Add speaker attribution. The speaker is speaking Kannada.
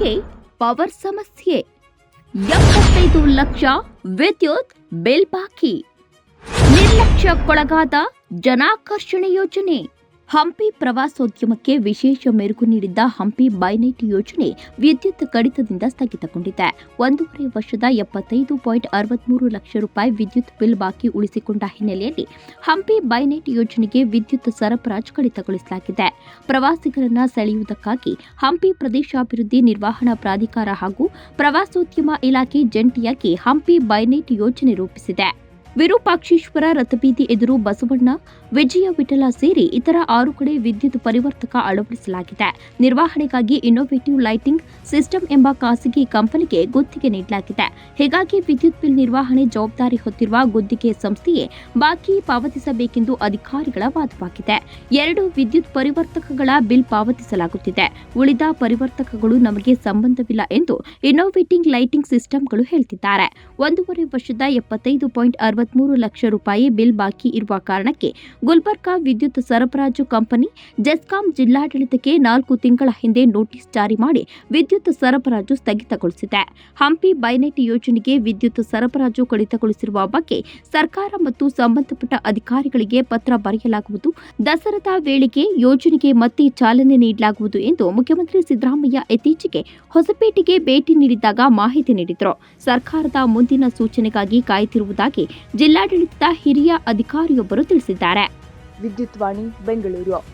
Speaker 1: ಯಾಕೆ ಪವರ್ ಸಮಸ್ಯೆ. ಎಪ್ಪತ್ತೈದು ಲಕ್ಷ ವಿದ್ಯುತ್ ಬಿಲ್ ಬಾಕಿ. ನಿರ್ಲಕ್ಷ್ಯಕ್ಕೊಳಗಾದ ಜನಾಕರ್ಷಣೆ ಯೋಜನೆ. ಹಂಪಿ ಪ್ರವಾಸೋದ್ಯಮಕ್ಕೆ ವಿಶೇಷ ಮೆರುಗು ನೀಡಿದ್ದ ಹಂಪಿ ಬೈನೈಟ್ ಯೋಜನೆ ವಿದ್ಯುತ್ ಕಡಿತದಿಂದ ಸ್ಥಗಿತಗೊಂಡಿದೆ. ಒಂದೂವರೆ ವರ್ಷದ ಎಪ್ಪತ್ತೈದು ಪಾಯಿಂಟ್ ಅರವತ್ಮೂರು ಲಕ್ಷ ರೂಪಾಯಿ ವಿದ್ಯುತ್ ಬಿಲ್ ಬಾಕಿ ಉಳಿಸಿಕೊಂಡ ಹಿನ್ನೆಲೆಯಲ್ಲಿ ಹಂಪಿ ಬೈನೈಟ್ ಯೋಜನೆಗೆ ವಿದ್ಯುತ್ ಸರಬರಾಜು ಕಡಿತಗೊಳಿಸಲಾಗಿದೆ. ಪ್ರವಾಸಿಗರನ್ನ ಸೆಳೆಯುವುದಕ್ಕಾಗಿ ಹಂಪಿ ಪ್ರದೇಶಾಭಿವೃದ್ಧಿ ನಿರ್ವಹಣಾ ಪ್ರಾಧಿಕಾರ ಹಾಗೂ ಪ್ರವಾಸೋದ್ಯಮ ಇಲಾಖೆ ಜಂಟಿಯಾಗಿ ಹಂಪಿ ಬೈನೈಟ್ ಯೋಜನೆ ರೂಪಿಸಿದೆ. ವಿರೂಪಾಕ್ಷೇಶ್ವರ ರಥಬೀದಿ ಎದುರು ಬಸವಣ್ಣ, ವಿಜಯ ವಿಠಲ ಸೇರಿ ಇತರ ಆರು ಕಡೆ ವಿದ್ಯುತ್ ಪರಿವರ್ತಕ ಅಳವಡಿಸಲಾಗಿದೆ. ನಿರ್ವಹಣೆಗಾಗಿ ಇನ್ನೋವೇಟಿವ್ ಲೈಟಿಂಗ್ ಸಿಸ್ಟಮ್ ಎಂಬ ಖಾಸಗಿ ಕಂಪನಿಗೆ ಗುತ್ತಿಗೆ ನೀಡಲಾಗಿದೆ. ಹೀಗಾಗಿ ವಿದ್ಯುತ್ ಬಿಲ್ ನಿರ್ವಹಣೆ ಜವಾಬ್ದಾರಿ ಹೊತ್ತಿರುವ ಗುತ್ತಿಗೆ ಸಂಸ್ಥೆಯೇ ಬಾಕಿ ಪಾವತಿಸಬೇಕೆಂದು ಅಧಿಕಾರಿಗಳ ವಾದವಾಗಿದೆ. ಎರಡು ವಿದ್ಯುತ್ ಪರಿವರ್ತಕಗಳ ಬಿಲ್ ಪಾವತಿಸಲಾಗುತ್ತಿದೆ. ಉಳಿದ ಪರಿವರ್ತಕಗಳು ನಮಗೆ ಸಂಬಂಧವಿಲ್ಲ ಎಂದು ಇನ್ನೋವೇಟಿಂಗ್ ಲೈಟಿಂಗ್ ಸಿಸ್ಟಮ್ಗಳು ಹೇಳ್ತಿದ್ದಾರೆ. ಒಂದೂವರೆ ವರ್ಷದ ಎಪ್ಪತ್ತೈದು ಪಾಯಿಂಟ್ ಅರವತ್ಮೂರು ಲಕ್ಷ ರೂಪಾಯಿ ಬಿಲ್ ಬಾಕಿ ಇರುವ ಕಾರಣಕ್ಕೆ ಗುಲ್ಬರ್ಗಾ ವಿದ್ಯುತ್ ಸರಬರಾಜು ಕಂಪನಿ ಜೆಸ್ಕಾಂ ಜಿಲ್ಲಾಡಳಿತಕ್ಕೆ ನಾಲ್ಕು ತಿಂಗಳ ಹಿಂದೆ ನೋಟಿಸ್ ಜಾರಿ ಮಾಡಿ ವಿದ್ಯುತ್ ಸರಬರಾಜು ಸ್ಥಗಿತಗೊಳಿಸಿದೆ. ಹಂಪಿ ಬೈನೆಟ್ ಯೋಜನೆಗೆ ವಿದ್ಯುತ್ ಸರಬರಾಜು ಕಡಿತಗೊಳಿಸಿರುವ ಬಗ್ಗೆ ಸರ್ಕಾರ ಮತ್ತು ಸಂಬಂಧಪಟ್ಟ ಅಧಿಕಾರಿಗಳಿಗೆ ಪತ್ರ ಬರೆಯಲಾಗುವುದು. ದಸರಾದ ವೇಳೆಗೆ ಯೋಜನೆಗೆ ಮತ್ತೆ ಚಾಲನೆ ನೀಡಲಾಗುವುದು ಎಂದು ಮುಖ್ಯಮಂತ್ರಿ ಸಿದ್ದರಾಮಯ್ಯ ಇತ್ತೀಚೆಗೆ ಹೊಸಪೇಟೆಗೆ ಭೇಟಿ ನೀಡಿದಾಗ ಮಾಹಿತಿ ನೀಡಿದರು. ಸರ್ಕಾರದ ಮುಂದಿನ ಸೂಚನೆಗಾಗಿ ಕಾಯುತ್ತಿರುವುದಾಗಿ ಜಿಲ್ಲಾಡಳಿತದ ಹಿರಿಯ ಅಧಿಕಾರಿಯೊಬ್ಬರು ತಿಳಿಸಿದ್ದಾರೆ.
Speaker 2: ವಿದ್ಯುತ್ ವಾಣಿ ಬೆಂಗಳೂರು.